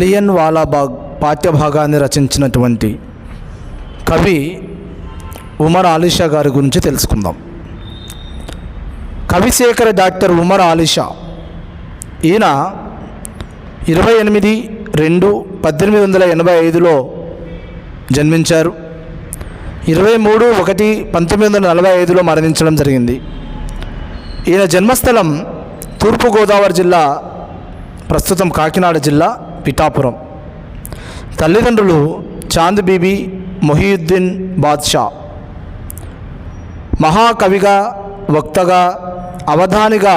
లియన్ వాలాబాగ్ పాఠ్యభాగాన్ని రచించినటువంటి కవి ఉమర్ ఆలిషా గారి గురించి తెలుసుకుందాం. కవిశేఖర డాక్టర్ ఉమర్ ఆలిషా ఈయన ఇరవై ఎనిమిది రెండు పద్దెనిమిది వందల ఎనభై ఐదులో జన్మించారు. ఇరవై మూడు ఒకటి పంతొమ్మిది వందల నలభై ఐదులో మరణించడం జరిగింది. ఈయన జన్మస్థలం తూర్పుగోదావరి జిల్లా ప్రస్తుతం కాకినాడ జిల్లా పిఠాపురం. తల్లిదండ్రులు చాంద్ బీబీ మొహియుద్దీన్ బాద్షా. మహాకవిగా వక్తగా అవధానిగా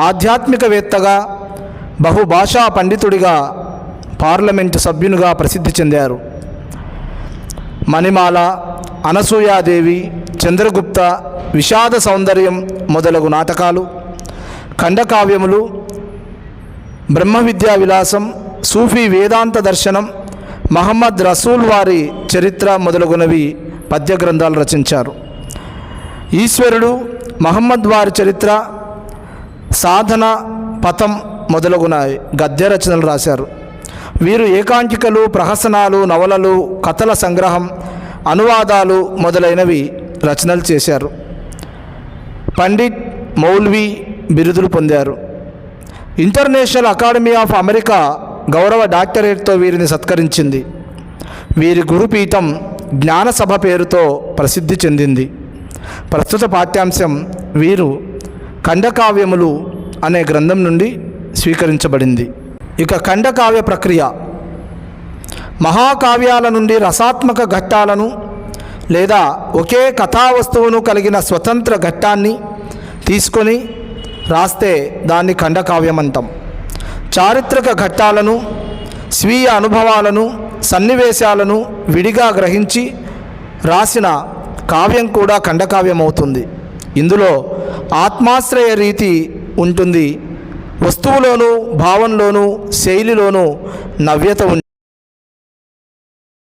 ఆధ్యాత్మికవేత్తగా బహుభాషా పండితుడిగా పార్లమెంటు సభ్యునిగా ప్రసిద్ధి చెందారు. మణిమాల అనసూయాదేవి చంద్రగుప్త విషాద సౌందర్యం మొదలగు నాటకాలు ఖండకావ్యములు బ్రహ్మ విద్యా విలాసం సూఫీ వేదాంత దర్శనం మహమ్మద్ రసూల్ వారి చరిత్ర మొదలగునవి పద్య గ్రంథాలు రచించారు. ఈశ్వరుడు మహమ్మద్ వారి చరిత్ర సాధన పథం మొదలగున గద్య రచనలు రాశారు. వీరు ఏకాంకికలు ప్రహసనాలు నవలలు కథల సంగ్రహం అనువాదాలు మొదలైనవి రచనలు చేశారు. పండిట్ మౌల్వి బిరుదులు పొందారు. ఇంటర్నేషనల్ అకాడమీ ఆఫ్ అమెరికా గౌరవ డాక్టరేట్తో వీరిని సత్కరించింది. వీరి గురుపీఠం జ్ఞానసభ పేరుతో ప్రసిద్ధి చెందింది. ప్రస్తుత పాఠ్యాంశం వీరు ఖండకావ్యములు అనే గ్రంథం నుండి స్వీకరించబడింది. ఇక ఖండకావ్య ప్రక్రియ. మహాకావ్యాల నుండి రసాత్మక ఘట్టాలను లేదా ఒకే కథా వస్తువును కలిగిన స్వతంత్ర ఘట్టాన్ని తీసుకొని రాస్తే దాన్ని ఖండకావ్యం అంటాం చారిత్రక ఘట్టాలను స్వీయ అనుభవాలను సన్నివేశాలను విడిగా గ్రహించి రాసిన కావ్యం కూడా ఖండకావ్యమవుతుంది. ఇందులో ఆత్మాశ్రయ రీతి ఉంటుంది. వస్తువులోనూ భావంలోనూ శైలిలోనూ నవ్యత ఉంటుంది